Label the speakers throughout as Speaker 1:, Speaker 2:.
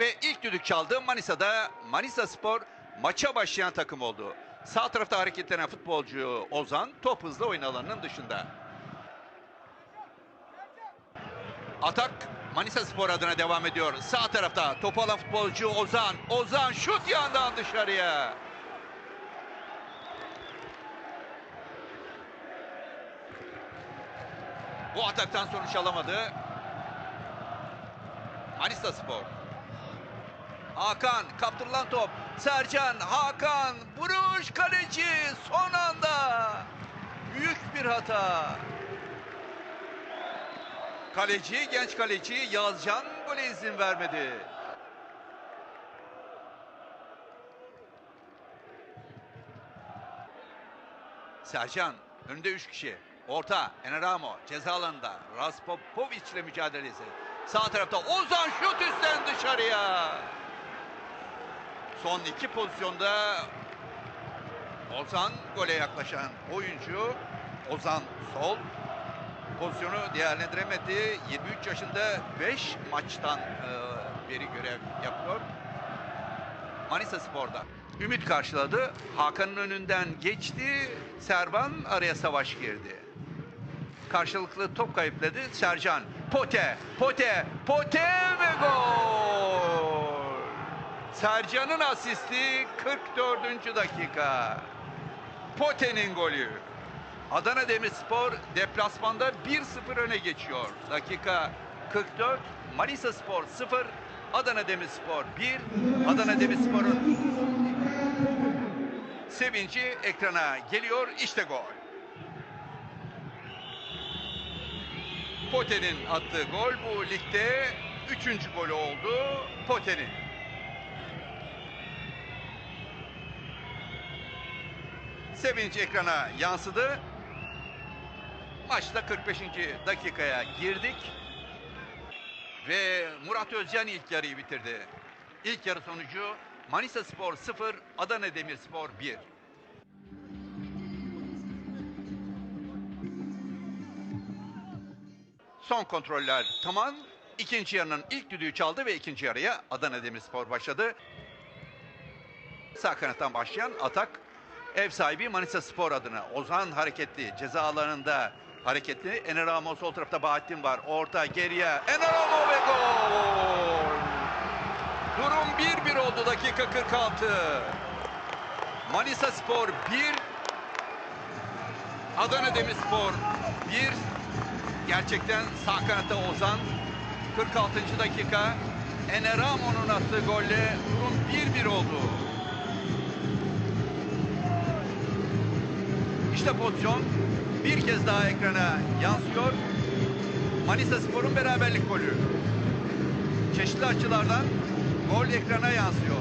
Speaker 1: Ve ilk düdük çaldı Manisa'da Manisa Spor maça başlayan takım oldu. Sağ tarafta hareketlenen futbolcu Ozan top hızlı oyun alanının dışında. Atak Manisa Spor adına devam ediyor. Sağ tarafta topu alan futbolcu Ozan. Ozan şut yandan dışarıya. Bu ataktan sonuç alamadı. Manisa Spor. Hakan kaptırılan top. Sercan, Hakan, vuruş kaleci son anda. Büyük bir hata. Kaleci, genç kaleci Yazcan gole izin vermedi. Sercan önünde 3 kişi. Orta Enaramo ceza alanında. Raspopovic ile mücadelesi. Sağ tarafta Ozan şut üstten dışarıya. Son iki pozisyonda Ozan gole yaklaşan oyuncu. Ozan sol. Pozisyonu değerlendiremedi. 23 yaşında 5 maçtan e, beri görev yapıyor. Manisa Spor'da. Ümit karşıladı. Hakan'ın önünden geçti. Serban araya savaş girdi. Karşılıklı top kayıpladı. Sercan. Pote, Pote, Pote ve gol! Sercan'ın asisti 44. dakika. Pote'nin golü. Adana Demirspor deplasmanda 1-0 öne geçiyor. Dakika 44. Manisa Spor 0. Adana Demirspor 1. Adana Demirspor'un sevinci ekrana geliyor. İşte gol. Pote'nin attığı gol bu ligde üçüncü golü oldu Pote'nin. Sevinç ekrana yansıdı. Maçta 45. dakikaya girdik. Ve Murat Özcan ilk yarıyı bitirdi. İlk yarı sonucu Manisa Spor 0, Adana Demirspor 1. Son kontroller tamam. İkinci yarının ilk düdüğü çaldı ve ikinci yarıya Adana Demirspor başladı. Sağ kanattan başlayan atak ev sahibi Manisa Spor adına. Ozan hareketli ceza alanında hareketli. Eneramo sol tarafta Bahattin var. Orta geriye Eneramo ve gol! Durum 1-1 oldu dakika 46. Manisa Spor 1 Adana Demirspor 1 Gerçekten sağ kanatta Ozan 46. dakika Eneramo'nun attığı golle durum 1-1 oldu. İşte pozisyon bir kez daha ekrana yansıyor. Manisa Spor'un beraberlik golü. Çeşitli açılardan gol ekrana yansıyor.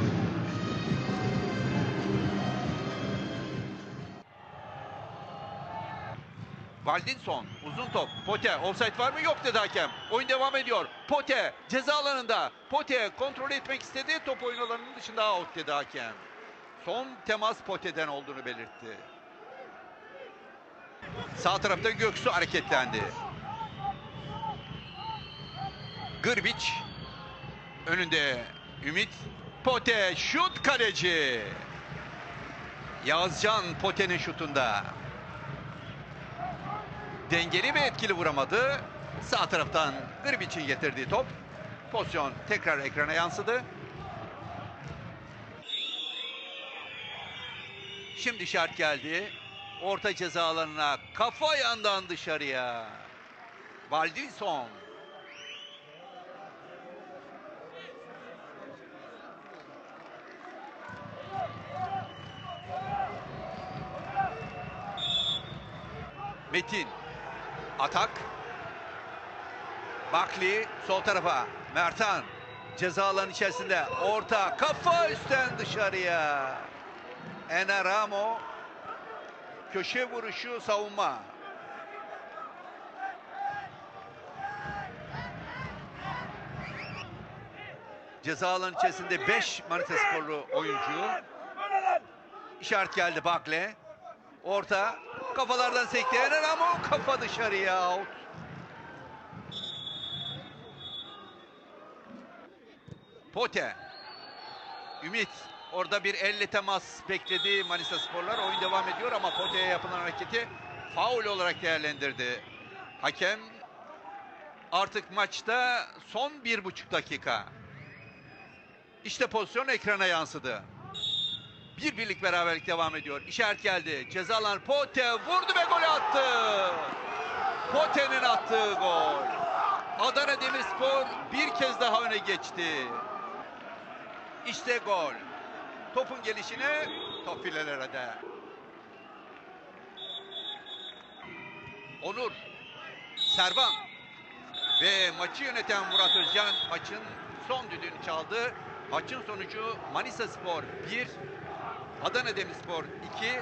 Speaker 1: Valdinson uzun top. Pote offside var mı? Yok dedi hakem. Oyun devam ediyor. Pote ceza alanında. Pote kontrol etmek istedi. Top oyun alanının dışında out dedi hakem. Son temas Pote'den olduğunu belirtti. Sağ tarafta Göksu hareketlendi. Gırbiç önünde Ümit Pote şut kaleci. Yazcan Pote'nin şutunda. Dengeli ve etkili vuramadı. Sağ taraftan Gırbiç'in getirdiği top. Pozisyon tekrar ekrana yansıdı. Şimdi işaret geldi. Orta ceza alanına kafa yandan dışarıya. Valdinson. Metin. Atak. Bakli sol tarafa. Mertan. Ceza alanı içerisinde. Orta. Kafa üstten dışarıya. Enaramo. Köşe vuruşu savunma. Ceza alanı içerisinde 5 Manisa Sporlu oyuncu. İşaret geldi Bakle. Orta. Kafalardan sekti. Enaramo kafa dışarıya out. Pote. Ümit. Orada bir elle temas bekledi Manisa Sporlar. Oyun devam ediyor ama Pote'ye yapılan hareketi faul olarak değerlendirdi. Hakem artık maçta son bir buçuk dakika. İşte pozisyon ekrana yansıdı. Bir birlik beraberlik devam ediyor. İşaret geldi. Cezalar Pote vurdu ve gol attı. Pote'nin attığı gol. Adana Demirspor bir kez daha öne geçti. İşte gol. Topun gelişine top filelere de. Onur, Servan ve maçı yöneten Murat Özcan maçın son düdüğünü çaldı. Maçın sonucu Manisa Spor 1, Adana Demirspor 2,